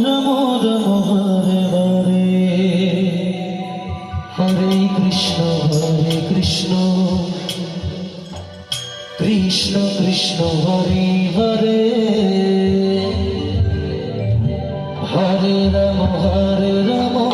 Ram Ram Hare Hare Hare Krishna Hare Krishna. Krishna Krishna, Hare Hare. Hare Ram Hare Ram